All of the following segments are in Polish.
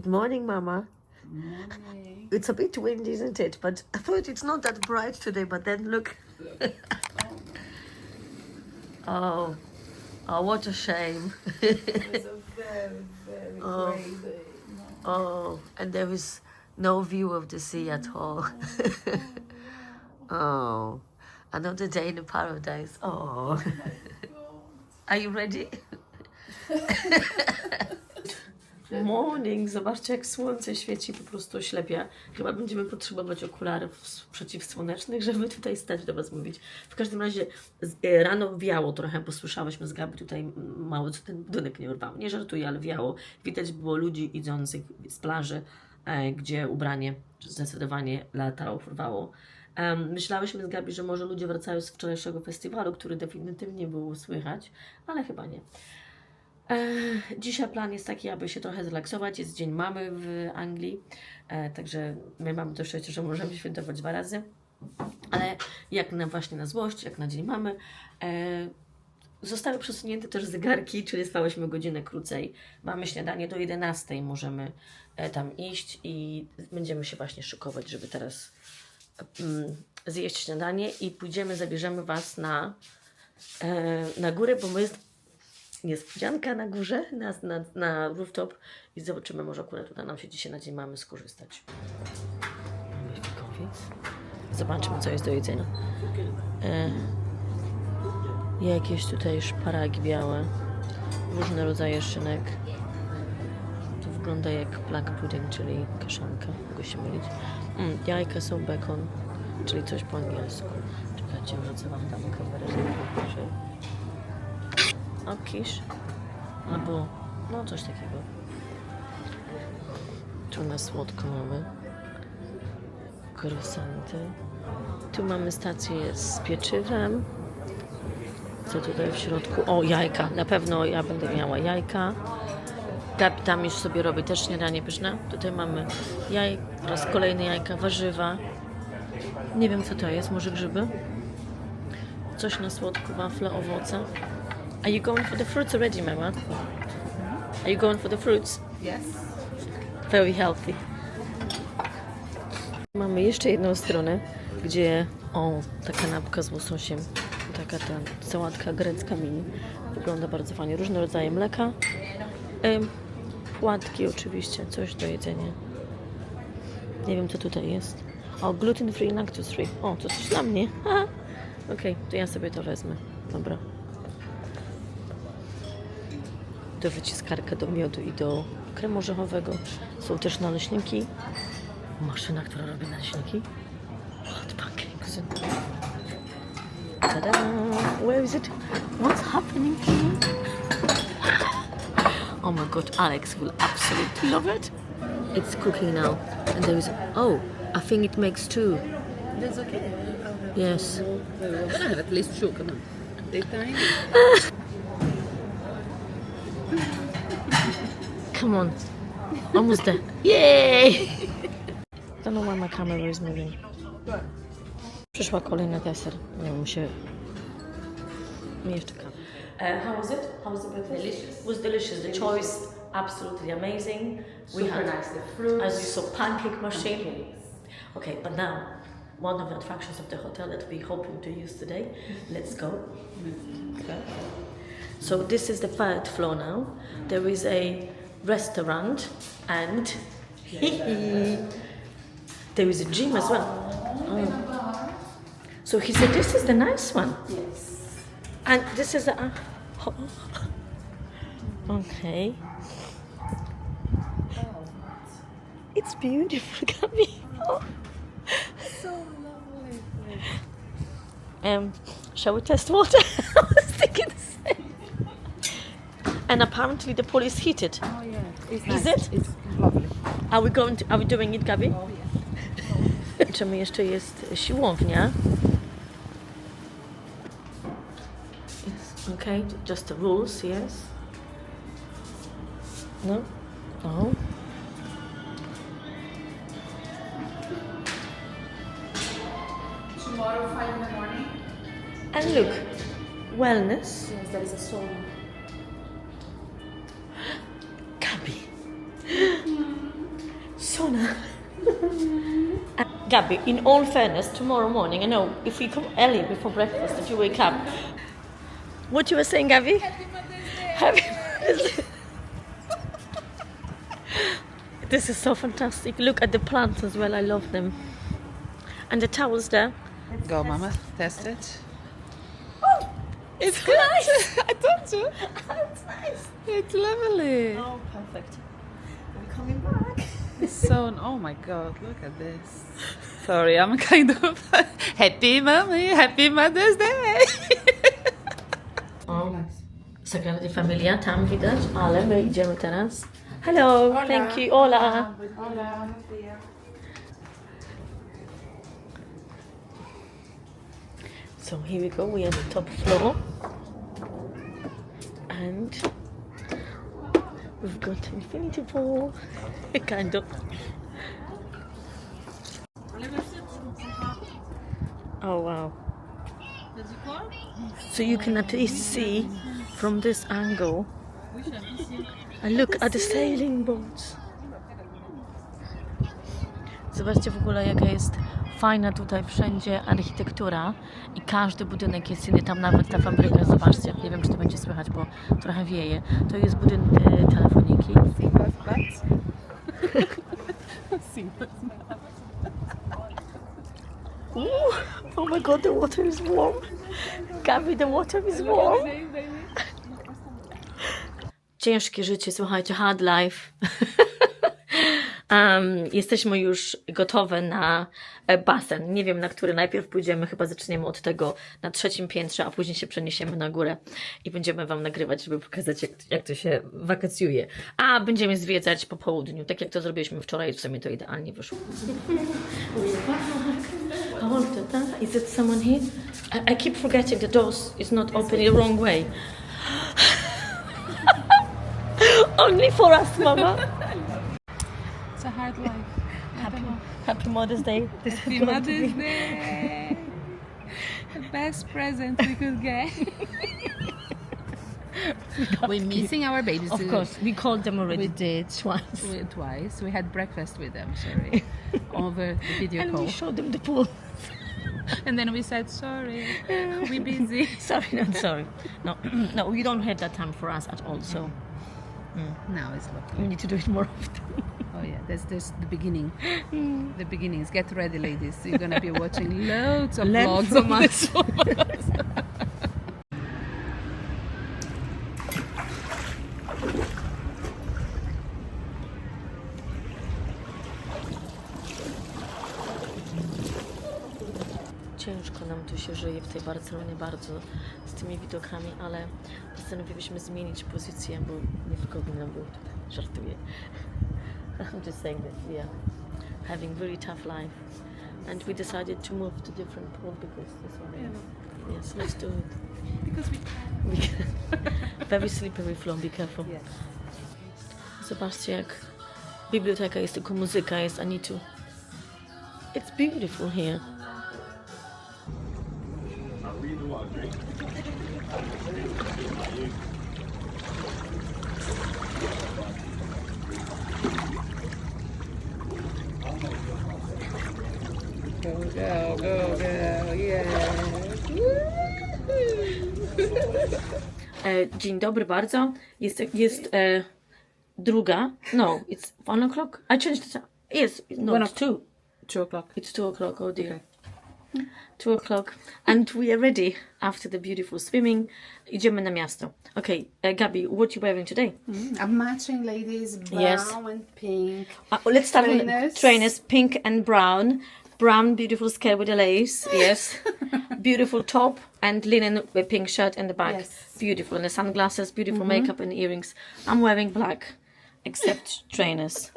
Good morning, Mama. Morning. It's a bit windy, isn't it? But I thought it's not that bright today, but then look. Oh. oh, oh, what a shame. It's a very, very Oh. grey day. No. oh, and there is no view of the sea at all. oh, another day in the paradise. Oh, oh are you ready? Morning, zobaczcie jak słońce świeci, po prostu oślepia. Chyba będziemy potrzebować okularów przeciwsłonecznych, żeby tutaj stać do Was mówić. W każdym razie e, rano wiało trochę, bo słyszałyśmy z Gabi tutaj mało, co ten budynek nie urwał. Nie żartuję, ale wiało. Widać było ludzi idących z plaży, e, gdzie ubranie zdecydowanie latało, urwało. Myślałyśmy z Gabi, że może ludzie wracają z wczorajszego festiwalu, który definitywnie było słychać, ale chyba nie. E, Dzisiaj plan jest taki, aby się trochę zrelaksować. Jest Dzień Mamy w Anglii, e, także my mamy to szczęście, że możemy świętować dwa razy. Ale jak na właśnie na złość, jak na Dzień Mamy, e, zostały przesunięte też zegarki, czyli spałyśmy godzinę krócej. Mamy śniadanie do 11, możemy tam iść i będziemy się właśnie szykować, żeby teraz mm, zjeść śniadanie i pójdziemy, zabierzemy Was na, na górę, bo my niespodzianka na górze, na, na, na rooftop i zobaczymy, może akurat uda nam się dzisiaj na dzień mamy skorzystać. Mamy fikowiec. Zobaczmy, co jest do jedzenia. E, jakieś tutaj szparagi białe, różne rodzaje szynek. To wygląda jak black pudding, czyli kaszanka, mogę się mylić. Mm, jajka są bekon, czyli coś po angielsku. Czekajcie, wrzucę Wam tam kamerę, żeby było bliżej. O, kisz. Albo, no coś takiego. Tu na słodko mamy. Croissanty. Tu mamy stację z pieczywem. Co tutaj w środku? O, jajka. Na pewno ja będę miała jajka. Tam już sobie robi też śniadanie pyszne. Tutaj mamy jaj, raz kolejne jajka, warzywa. Nie wiem co to jest, może grzyby? Coś na słodko, wafle, owoce. Are you going for the fruits already, Mama? Are you going for the fruits? Yes. Very healthy. Mamy jeszcze jedną stronę, gdzie o, ta kanapka z łososiem, taka ta sałatka grecka mini. Wygląda bardzo fajnie. Różne rodzaje mleka. Ym, płatki oczywiście, coś do jedzenia. Nie wiem co tutaj jest. O, gluten free, lactose free. O, to coś dla mnie. Okej, to ja sobie to wezmę. Dobra. Do wyciskarka do miodu i do kremu orzechowego. Są też naleśniki. Maszyna, która robi naleśniki. Hot pancakes. Tada! Where is it? What's happening here? Oh my god, Alex will absolutely love it. It's cooking now. And there is, oh, I think it makes two. That's okay. Yes. Gonna have at least two. Come on. Take time. Come on. Almost there. Yay! Don't know why my camera is moving. Przyszła kolejna deser. Nie wiem, się... Mi jeszcze kam. Uh, how was it? How was the breakfast? Delicious. was delicious. The choice, absolutely amazing. Super nice. The fruits. As you saw, pancake machine. Okay, but now, one of the attractions of the hotel that we're hoping to use today. Let's go. Okay. So this is the third floor now. There is a restaurant and there is a gym as well. Oh. So he said this is the nice one. Yes. And this is a. Okay. It's beautiful, Gabby. Oh. So lovely. Um, shall we test water? I was thinking. And apparently the pool is heated. Oh yeah. It's Is nice. it? It's lovely. Are we going to, are we doing it, Gabi? Oh yeah. Czemu jeszcze jest siłownia? Yes. Okay, just the rules, yes. No? No? Tomorrow, five in the morning. And look, wellness. Yes, there is a sauna. Gabby, in all fairness, tomorrow morning, I know if we come early before breakfast, if you wake up. What you were saying, Gabby? Happy Mother's Day. This is so fantastic. Look at the plants as well. I love them. And the towels there. Go, Mama. Test it. Oh, It's nice. I told you. it's nice. It's lovely. Oh, perfect. We're coming back. It's so. Oh my God! Look at this. Sorry, I'm kind of happy, mommy. Happy Mother's Day. O, Sagrada Familia tam widać, ale my idziemy teraz. Hello, thank you, hola. So here we go, we are on the top floor. And we've got infinity pool, kind of. Oh wow. So you can at least see from this angle and look at the sailing boats. Zobaczcie w ogóle jaka jest fajna tutaj wszędzie architektura i każdy budynek jest inny, tam nawet ta fabryka, zobaczcie, nie wiem czy to będzie słychać, bo trochę wieje, to jest budynek e, telefoniki. Ooh, oh my god, the water is warm. Gabby, the water is warm. Ciężkie życie, słuchajcie, hard life. um, jesteśmy już gotowe na e, basen. Nie wiem, na który najpierw pójdziemy. Chyba zaczniemy od tego na trzecim piętrze, a później się przeniesiemy na górę i będziemy Wam nagrywać, żeby pokazać, jak, jak to się wakacjuje. A będziemy zwiedzać po południu, tak jak to zrobiliśmy wczoraj. W sumie to idealnie wyszło. Oh, tata, is it someone here? I, I keep forgetting the doors is not open the wrong way. Only for us, Mama. It's a hard life. Happy, happy Mother's Day. This Happy going Mother's Day. The best present we could get. We're missing our babies. Of course, we called them already. We did twice. We- twice. We had breakfast with them. Sorry, over the video And call. we showed them the pool. And then we said sorry. We're busy. sorry, not sorry. No, no, we don't have that time for us at all. So mm. Now it's lovely. we need to do it more often. Oh yeah, that's that's the beginning. Mm. The beginnings. Get ready, ladies. You're gonna be watching loads of Learn vlogs from of us. W tej Barcelonie bardzo z tymi widokami, ale postanowiliśmy zmienić pozycję, bo niewygodnie nam było tutaj. Żartuję. I'm just saying that we are having very tough life and we decided to move to different pool because this one Yes, let's do it. Because we We can- very slippery floor, be careful. Yes. Zobaczcie jak biblioteka jest, tylko muzyka jest, to... It's beautiful here. E, dzień dobry bardzo. Jest, jest e, druga. No, it's one o'clock. I changed the time. Yes, no, One it's two. Two o'clock. It's two o'clock. Oh dear. Two o'clock. And we are ready after the beautiful swimming. Idziemy na miasto. Okay, uh, Gabi, what you wearing today? I'm matching ladies brown Yes. and pink. Uh, let's start with Trainers. trainers, pink and brown. Brown, beautiful skirt with a lace. Yes. beautiful top and linen with pink shirt in the back. Yes. Mm-hmm. Beautiful. And the sunglasses, beautiful makeup and earrings. I'm wearing black, except trainers.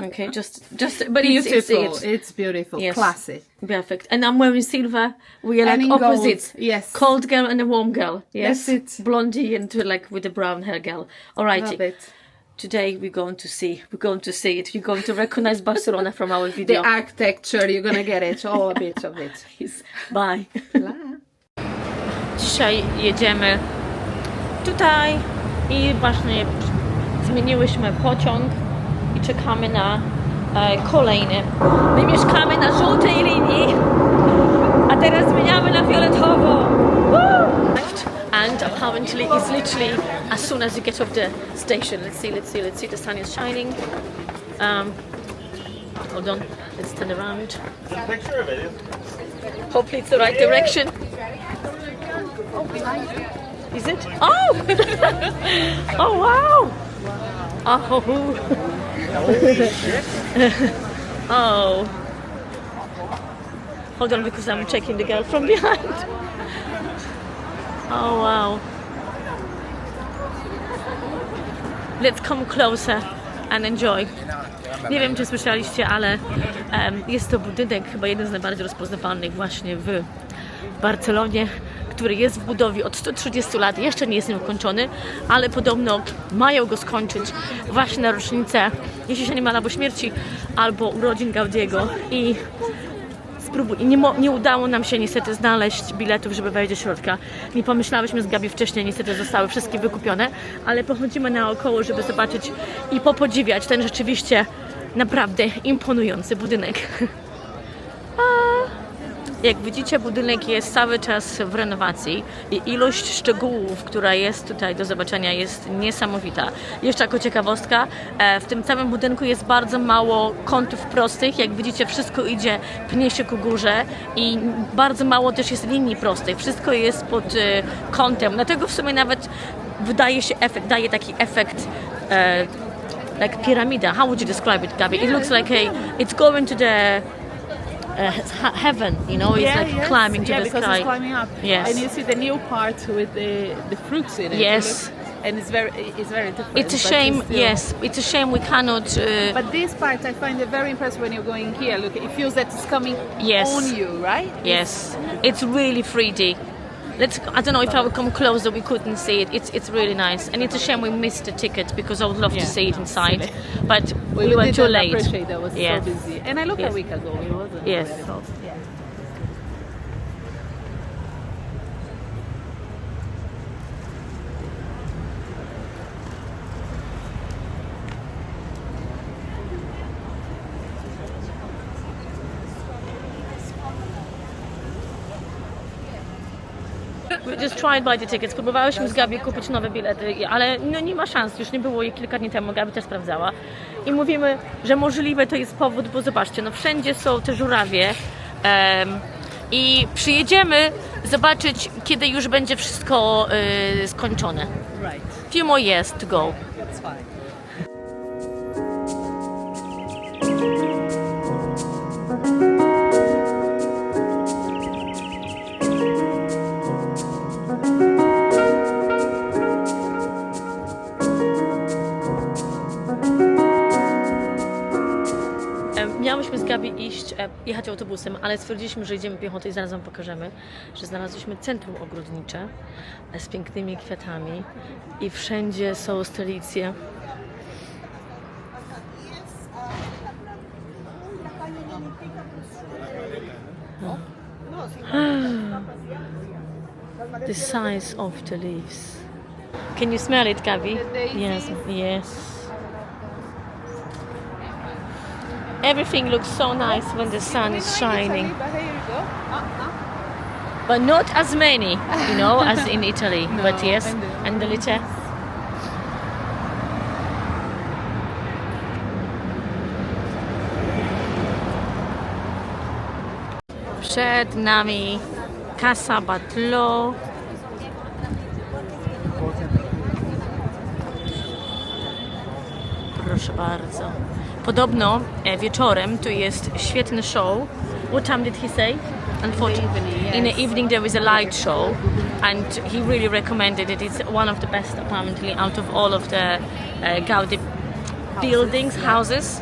Okay, just just but it's, Beautiful. it's, It's, it's beautiful. Yes. Classy. perfect. And I'm wearing silver. We are like gold. opposites. Yes. Cold girl and a warm girl. Yes. It. Blondie into like with the brown hair girl. All right. Love it. Today we're going to see. We're going to see it. You're going to recognize Barcelona from our The video. architecture, you're gonna get it. All a bit of it. Bye. Dzisiaj jedziemy tutaj i właśnie zmieniłyśmy pociąg i czekamy na e, kolejny. My mieszkamy na żółtej linii, a teraz zmieniamy na fioletową. Woo! And apparently it's literally as soon as you get off the station. Let's see, let's see, let's see. The sun is shining. Um, hold on, let's turn around. Hopefully it's the right direction. Is it? Oh! oh wow! Oh! oh! Hold on because I'm checking the girl from behind. Oh wow! Let's come closer and enjoy. Nie wiem, czy słyszeliście, ale em, jest to budynek chyba jeden z najbardziej rozpoznawalnych właśnie w Barcelonie, który jest w budowie od 130 lat, jeszcze nie jest nieukończony, ale podobno mają go skończyć właśnie na rocznicę, jeśli się nie ma, albo śmierci, albo urodzin Gaudiego i spróbuj. I nie, nie udało nam się niestety znaleźć biletów, żeby wejść do środka. Nie pomyślałyśmy z Gabi wcześniej, niestety zostały wszystkie wykupione, ale pochodzimy naokoło, żeby zobaczyć i popodziwiać ten rzeczywiście naprawdę imponujący budynek. Jak widzicie, budynek jest cały czas w renowacji i ilość szczegółów, która jest tutaj do zobaczenia, jest niesamowita. Jeszcze jako ciekawostka, e, w tym całym budynku jest bardzo mało kątów prostych. Jak widzicie, wszystko idzie, pnie się ku górze i bardzo mało też jest linii prostych. Wszystko jest pod e, kątem. Dlatego w sumie nawet wydaje się efekt, daje taki efekt e, like pyramida. How would you describe it, Gabi? It looks like a, it's going to the uh, heaven, you know, it's like climbing to yeah, the because sky. it's climbing up. Yes. And you see the new part with the the fruits in it. Yes. And it's very it's very different. It's a shame, still- yes, it's a shame we cannot. Uh, But this part I find it very impressive when you're going here. Look, it feels that it's coming Yes. on you, right? yes, it's really 3D. Let's. I don't know if I would come closer, we couldn't see it. It's it's really nice, and it's a shame we missed the ticket because I would love Yeah, to see it inside, but we, We, were too late. appreciate that was Yeah. so busy. And I looked Yes. a week ago. It wasn't. Yes. We just tried buy the tickets. Próbowałyśmy z Gabi kupić nowe bilety, ale no nie ma szans. Już nie było jej kilka dni temu. Gabi też sprawdzała. I mówimy, że możliwe to jest powód, bo zobaczcie, no wszędzie są te żurawie. em, I przyjedziemy zobaczyć, kiedy już będzie wszystko y, skończone. Right. Few more years to go. That's fine. Jechać autobusem, ale stwierdziliśmy, że idziemy piechotą i zaraz Wam pokażemy, że znalazłyśmy centrum ogrodnicze z pięknymi kwiatami i wszędzie są stolicje. The size of the leaves. Can you smell it, Gabi? Yes, yes. Everything looks so nice when the sun is shining, But here you go. Uh-uh. but not as many, you know, as in Italy. but yes, and the- and the little. Przed nami Casa Batlo. Proszę bardzo. Podobno wieczorem to jest świetny show. What time did he say? Unfortunately, in the evening there is a light show, and he really recommended it. It's one of the best, apparently, out of all of the uh, Gaudi buildings, houses,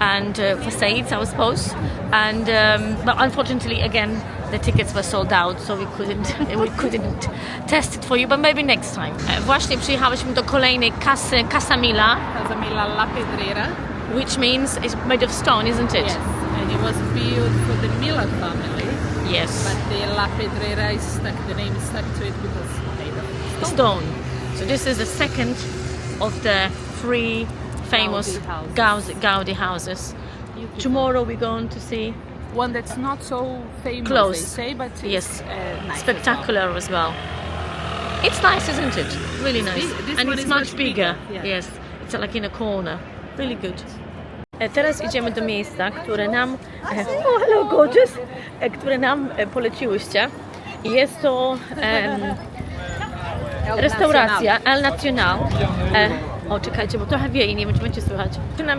and uh, facades, I suppose. And um, but unfortunately, again, the tickets were sold out, so we couldn't we couldn't test it for you. But maybe next time. Właśnie przyjechałyśmy do kolejnej kasy Casa Mila, Casa Mila La Pedrera. Which means it's made of stone, isn't it? Yes. And it was built for the Miller family. Yes. But the La Pedrera is stuck, the name is stuck to it because made of stone. So this is the second of the three famous Gaudi houses. Gaudi, houses. Tomorrow we're going to see One that's not so famous, Close. say, but it's Yes. uh, nice. as spectacular as well. It's nice, isn't it? Really nice. big- this And it's much much bigger. bigger, yeah. Yes. It's like in a corner. Really good. E, Teraz idziemy do miejsca, które nam, oh hello gorgeous, e, które nam poleciłyście. Jest to well. restauracja El Nacional. O, czekajcie, bo trochę wieje, nie wiem, czy będzie słychać.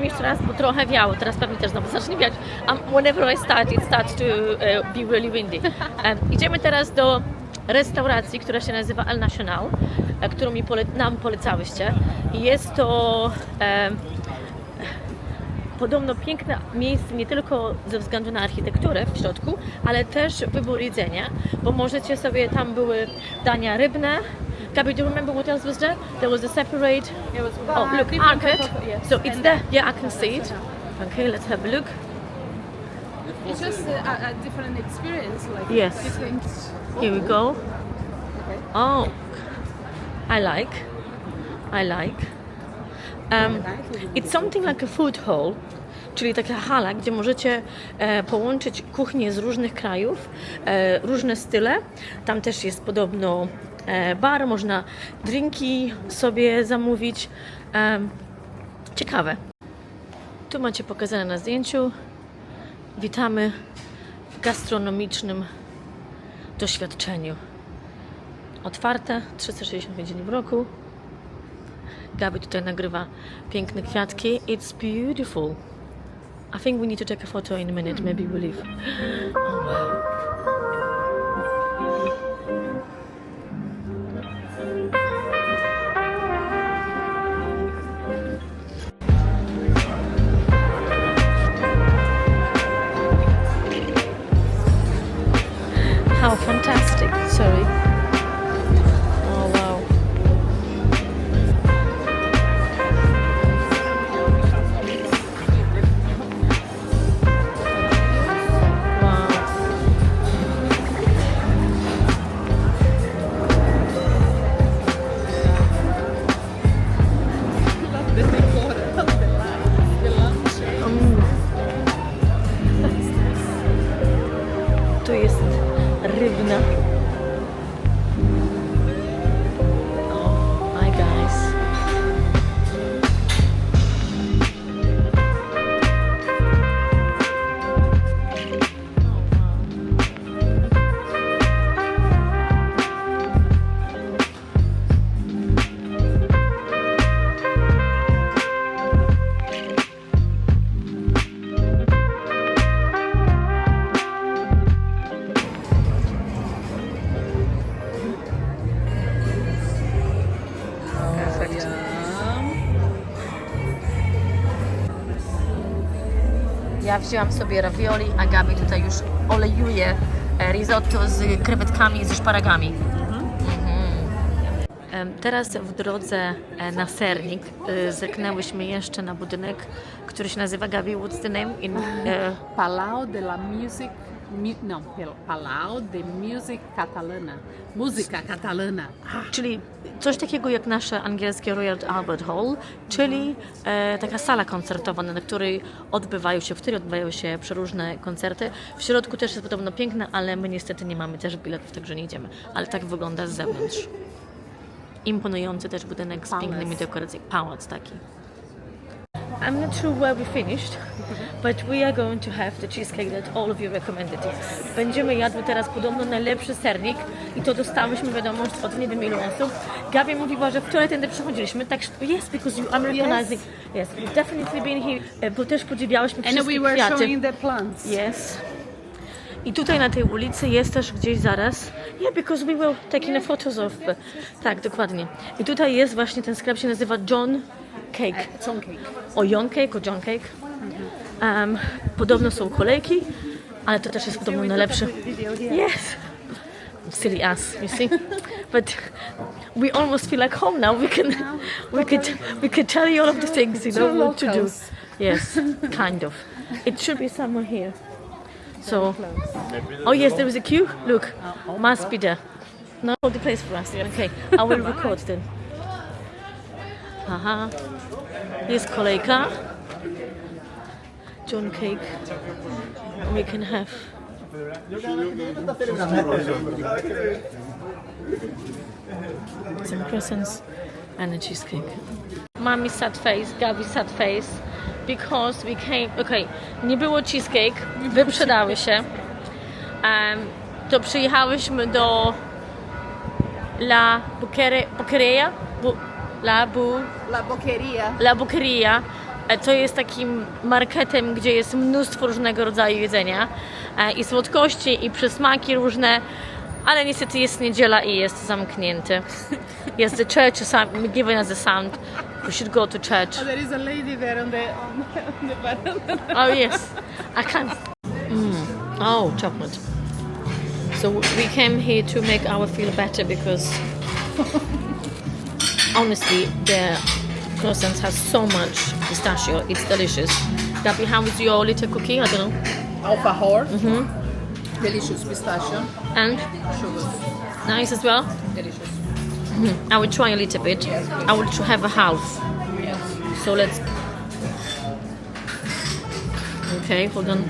Jeszcze raz, bo trochę wiało, teraz pewnie też znowu zacznie wiać. Um, whenever I start, it starts to e, be really windy. E, idziemy teraz do restauracji, która się nazywa El Nacional, którą mi pole, nam polecałyście. Jest to... E, podobno piękne miejsce nie tylko ze względu na architekturę w środku, ale też wybór jedzenia, bo możecie sobie, tam były dania rybne. Gabi, do you remember what else was there? There was a separate, It was oh look, of- yes. So it's there, yeah I can see it. Okay, let's have a look. It's just a, a, different experience, like Yes. different. Here we go. Oh, I like, I like. Um, it's something like a food hall, czyli taka hala, gdzie możecie e, połączyć kuchnię z różnych krajów, e, różne style. Tam też jest podobno e, bar, można drinki sobie zamówić. Em, ciekawe. Tu macie pokazane na zdjęciu. Witamy w gastronomicznym doświadczeniu. Otwarte 365 dni w roku. Gabi tutaj nagrywa piękne kwiatki. It's beautiful. I think we need to take a photo in a minute. Maybe we'll leave. Oh wow. How fantastic. Sorry. Wzięłam sobie ravioli, a Gabi tutaj już olejuje e, risotto z krewetkami i ze szparagami. Mhm. Teraz w drodze e, na sernik e, zerknęłyśmy jeszcze na budynek, który się nazywa Gabi. What's the name? In, Palau de la Music. No, Pel- Palau de Music Catalana. Muzyka catalana. Ah, czyli coś takiego jak nasze angielskie Royal Albert Hall, czyli e, taka sala koncertowa, na której odbywają się, w której odbywają się przeróżne koncerty. W środku też jest podobno piękna, ale my niestety nie mamy też biletów, także nie idziemy. Ale tak wygląda z zewnątrz. Imponujący też budynek z pięknymi dekoracjami. Pałac taki. I'm not sure where we finished, but we are going to have the cheesecake that all of you recommended. Będziemy jadły teraz podobno najlepszy sernik i to dostałyśmy wiadomość od nie wiem ilu osób. Gabi mówiła, że wczoraj tędy przychodziliśmy, tak, yes, because you are recognizing, yes, we've definitely been here, e, bo też podziwiałyśmy And wszystkie we were kwiaty. showing the plants. Yes. I tutaj na tej ulicy jest też gdzieś zaraz. Yeah, because we were taking a photos of. Tak, dokładnie. I tutaj jest właśnie ten sklep się nazywa John Cake. Song cake. O John Cake, o John Cake. Um, podobno są kolejki, ale to też jest podobno najlepsze. Yes. Silly ass, you see. But we almost feel like home now. We can, we could, we could tell you all of the things, you know, what to do. Yes, kind of. It should be somewhere here. So, oh yes, there is a queue. Look, must be there. No, hold the place for us. Okay, I will record then. Aha, jest kolejka. Stone cake we can have. Some croissants and a cheesecake. Mommy sad face, Gabi sad face because we came. Okay, nie było cheesecake, wyprzedały się. Em, to przyjechałyśmy do La? Bu, La Bu, La boqueria. La Buqueria. E, To jest takim marketem, gdzie jest mnóstwo różnego rodzaju jedzenia e, i słodkości, i przysmaki różne, ale niestety jest niedziela i jest zamknięty. Yes, the church giving us a sound. We should go to church. There is a lady there on the on, on the. Oh yes, I can't. Mm. Oh, chocolate. So we came here to make our feel better because honestly, the croissants has so much pistachio. It's delicious. How is your little cookie? I don't know. Alfajor. Mm-hmm. Delicious pistachio. And Sugar. nice as well. Delicious. Mm-hmm. I will try a little bit. I will have a half. Yes. So let's. Okay, hold on.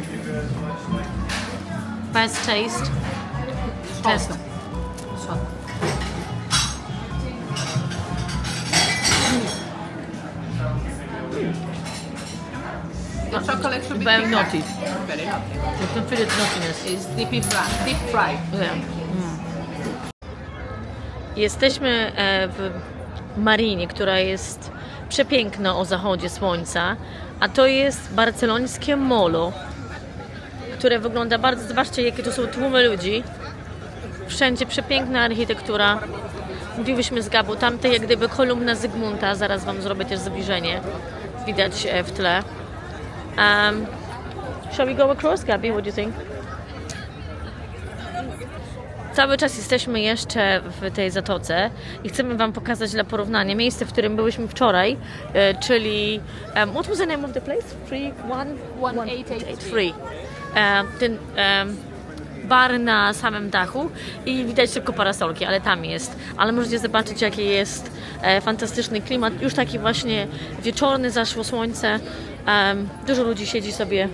First taste. Test. The chocolate should be Very naughty. Very naughty. You can feel its nuttiness. It's deep fried. Deep fried. Yeah. Jesteśmy e, w Marinie, która jest przepiękna o zachodzie słońca, a to jest barcelońskie molo, które wygląda bardzo, zobaczcie jakie to są tłumy ludzi. Wszędzie przepiękna architektura. Mówiłyśmy z Gabu, tamte jak gdyby kolumna Zygmunta, zaraz Wam zrobię też zbliżenie, widać e, w tle. Um, shall we go across, Gabi? What do you think? Cały czas jesteśmy jeszcze w tej zatoce i chcemy Wam pokazać dla porównania miejsce, w którym byłyśmy wczoraj, e, czyli um, what was the name of the place? Free one? 1883. E, ten e, bar na samym dachu i widać tylko parasolki, ale tam jest. Ale możecie zobaczyć jaki jest e, fantastyczny klimat. Już taki właśnie wieczorny, zaszło słońce. Em, dużo ludzi siedzi sobie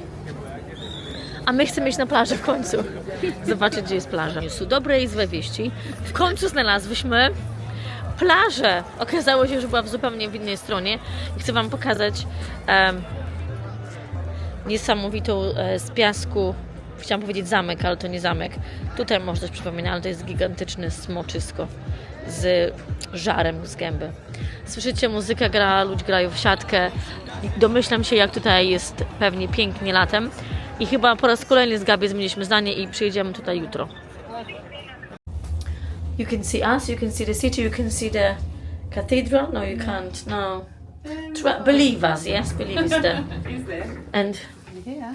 a my chcemy iść na plażę w końcu. Zobaczyć, gdzie jest plaża. Są dobre i złe wieści. W końcu znalazłyśmy plażę. Okazało się, że była w zupełnie w innej stronie. Chcę Wam pokazać niesamowitą e, z piasku. Chciałam powiedzieć zamek, ale to nie zamek. Tutaj może coś przypomina, ale to jest gigantyczne smoczysko z żarem z gęby. Słyszycie, muzyka gra, ludzie grają w siatkę. Domyślam się, jak tutaj jest pewnie pięknie latem. I chyba po raz kolejny z Gabi zmieniliśmy zdanie i przyjedziemy tutaj jutro. You can see us, you can see the city, you can see the cathedral. No, you can't. No. Try, believe us, yes, believe us there? And Yeah.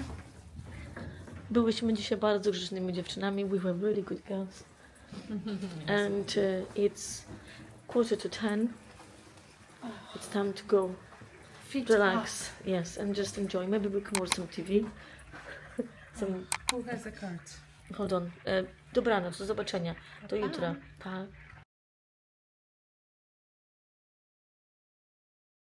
Byłyśmy dzisiaj bardzo grzecznymi dziewczynami. We were really good girls. And uh, it's quarter to ten. It's time to go relax. Yes, and just enjoy. Maybe we can watch some TV. some Who has a card? Hold on. E, dobranoc, do zobaczenia. Do jutra. Pa.